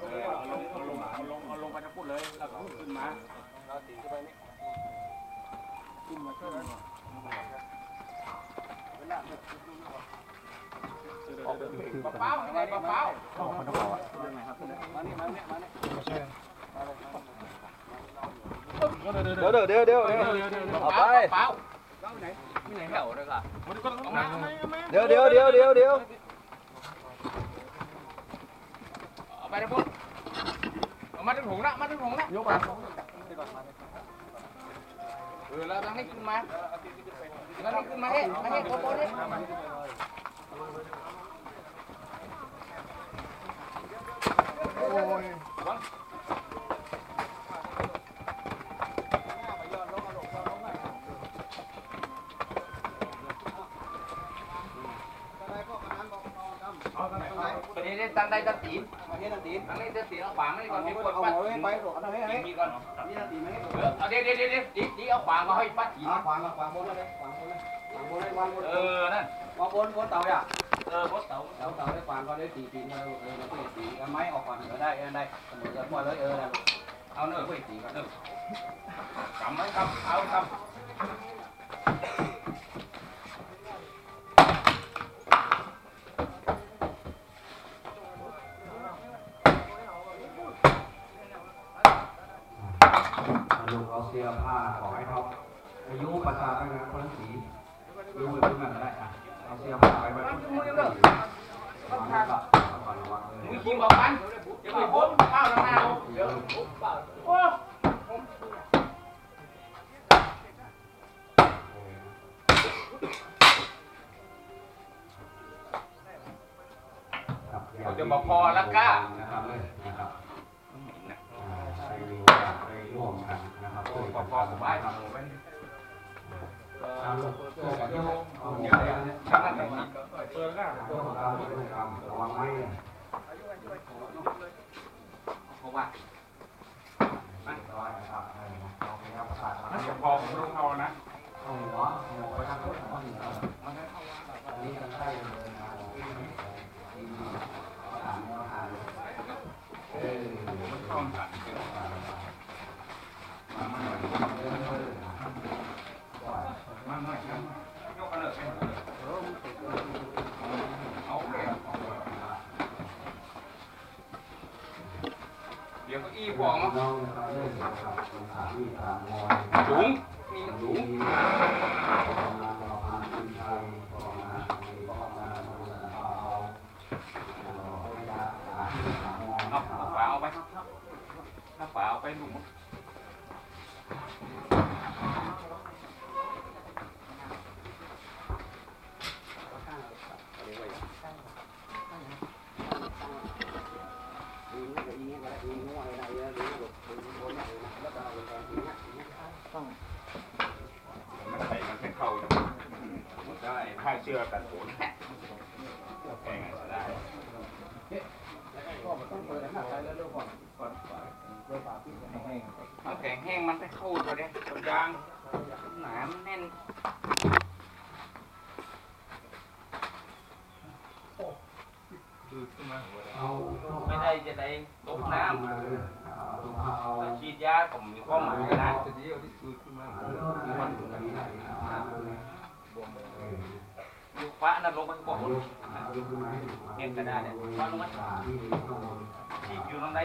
เออเอาลงเอาลงเอาลงเอาลงไปจะพูดเลยแล้วก็ขึ้นมาเราตีเข้าไปนี่ขึ้นมาช่วยกันเวลาเนี่ยปะเป้าอะไรปะเป้ามานี่มาเนี่ยมาเนี่ยเดี๋ยวเดี๋ยวเดี๋ยวเดี๋ยวเอาไป เป้าที่ไหนแถวเลยค่ะเดี๋ยวเดี๋ยวเดี๋ยวเดี๋ยวเดี๋ยวเอาไปนะพูดเอามาถึงถุงนะมาถึงถุงนะยกมาเออแล้วทางนี้ขึ้นมาทางนี้ขึ้นมาเฮ้มาเฮ้โคโค่เฮ้ ตัวนี้ได้ตั้งได้ตั้งตีนมาเฮ็ดตีนตั้งได้ตั้งตีนเอาขวางนี่ก่อนมีคนปัดไว้ไปหรอกเอาไว้ให้มีก่อนนี่ตีนไหมเอาเดี๋ยวเดี๋ยวเดี๋ยวเดี๋ยวดีเอาขวางมาให้ปัดหินขวางขวางบนเลยขวางบนเลยขวางบนเลยวางบนเออนั่นวางบนบนเต่าอะเออบดเต๋าเต่าเต่าได้ขวางก็ได้ตีตีนก็เออมันก็ตีกันไม้ออกก่อนก็ได้ได้เสมอกันปล่อยเลยเออเอาเนื้อก็ตีกันเนื้อกำไว้กำเอากำ ลูกเอาเสียผ้าของให้เขาอายุประสาทไปนะคนสียูไปพึ่งกันได้อะเอาเสียผ้าไปไว้พึ่งกันได้วางไว้ก่อนก่อนวางเลยมึงกินบอกมันเดี๋ยวไปพ้นข้าวน้ำเน่าเดี๋ยวโอ้นะครับนะครับเลยนะ ช่วยพกัอนพอผม มมอยถุงมีถุงเอาเอาฝาเอาไปถ้าฝาเอาไปลุงมั เชื่อกันโหนแพงจะได้เอาแข็งแห้งมันไปเข้าตัวเนี้ยตัวยางหนามันแน่นไม่ได้จะได้ตกน้ำถ้าฉีดยาผมมีข้อหมายนะ ลูกฟ้านั่นลงไปบอกเห็นกระดาษเนี่ยฟ้าลงมาฉีดอยู่ตรงไหน